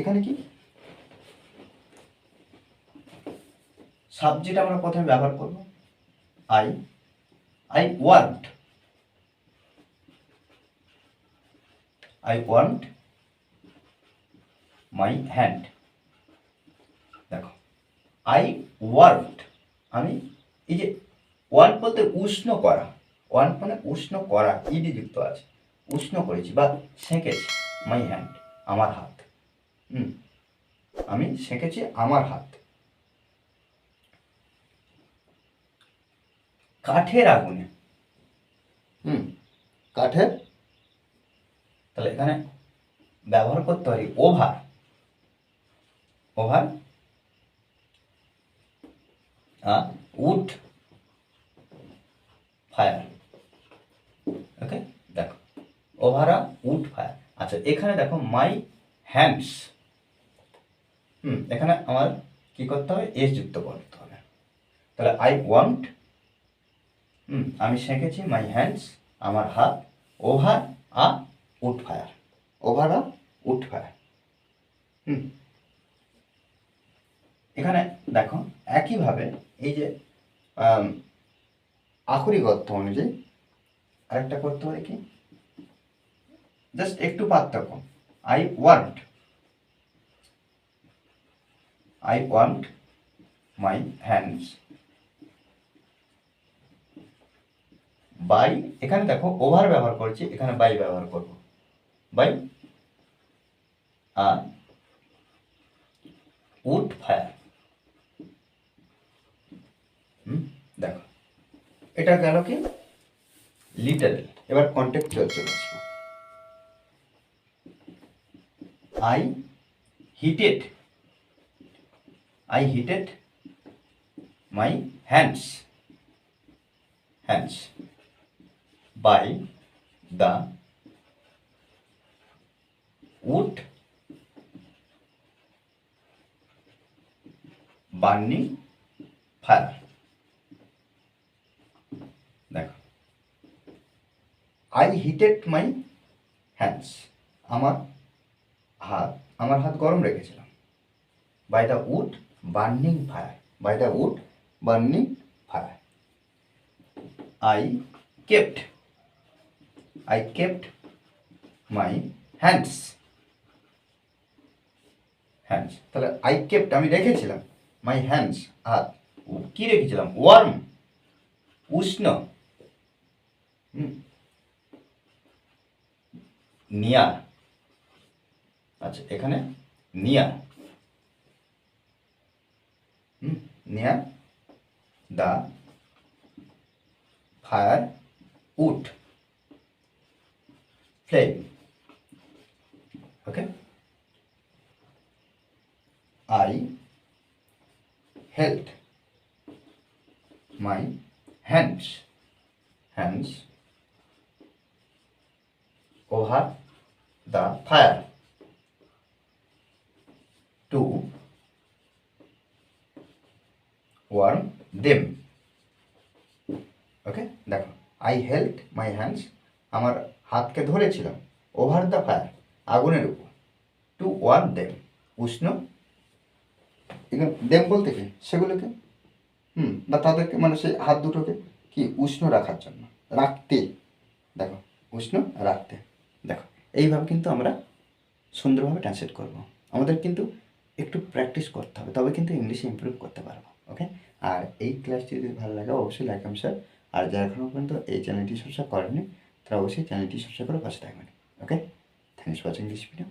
এখানে কি? সাবজেক্ট আমরা প্রথমে ব্যবহার করব। I I want I want my hand দেখো আই ওয়ার্ট আমি এই যে ওয়ার্ট বলতে উষ্ণ করা। ওয়ার্ট মানে উষ্ণ করা ইডি যুক্ত আছে। উষ্ণ করেছি বা সেঁকেছি মাই হ্যান্ড আমার হাত। আমি সেঁকেছি আমার হাত। কাঠের আগুনে। হুম, কাঠের? তাহলে এখানে ব্যবহার করতে পারি over. Over. Wood. Fire. Okay, দেখো। Over wood fire. আচ্ছা এখানে দেখো মাই হ্যান্ডস। হুম, এখানে আমার কি করতে হবে? এস যুক্ত করতে হবে। তাহলে আই ওয়ান্ট হুম, আমি শিখেছি মাই হ্যান্ডস আমার হাত over a wood fire over a wood fire hmm. এখানে দেখো, একইভাবে এই যে আখরিক অর্থ অনুযায়ী আরেকটা করতে পারি কি? জাস্ট একটু পার্থক্য। I want I want my hands by এখানে দেখো ওভার ব্যবহার করছি, এখানে বাই ব্যবহার করব। বাই আর উড ফায়ার দেখো। এটা গেল কি? লিটল এবার কন্টেক্সচুয়াল চলে আসব I heated I heated my hands hands by the wood burning fire. দেখো। আই হিটেড মাই হ্যান্ডস আমার হাত আমার হাত গরম রেখেছিলাম। By the wood burning fire by the wood burning fire I kept I kept my hands hands তাহলে I kept আমি রেখেছিলাম। মাই হ্যান্ডস হাত কি রেখেছিলাম? ওয়ার্ম উষ্ণ। নিয়ার আচ্ছা এখানে near near the fire wood flame okay i held my hands hands over the fire warm them. Okay, দেখো আই হেল্ড মাই হ্যান্ডস আমার হাতকে ধরেছিলাম ওভার দ্য ফায়ার আগুনের উপর টু ওয়ার্ম দেম, উষ্ণ। এখানে দেম বলতে কি? সেগুলোকে, হুম, বা তাদেরকে মানে সেই হাত দুটোকে কি উষ্ণ রাখার জন্য, রাখতে। দেখো, উষ্ণ রাখতে। দেখো, এইভাবে কিন্তু আমরা সুন্দরভাবে ট্রান্সলেট করব। আমাদের কিন্তু একটু প্র্যাকটিস করতে হবে, তবে কিন্তু ইংলিশে ইমপ্রুভ করতে পারব। ওকে আর এই ক্লাসটি যদি ভালো লাগে, অবশ্যই লাইক স্যার আর যারা এখনও পর্যন্ত এই চ্যানেলটি সাবস্ক্রাইব করেনি তারা অবশ্যই চ্যানেলটি সাবস্ক্রাইব করে পাশে থাকবেন। Okay thanks watching this video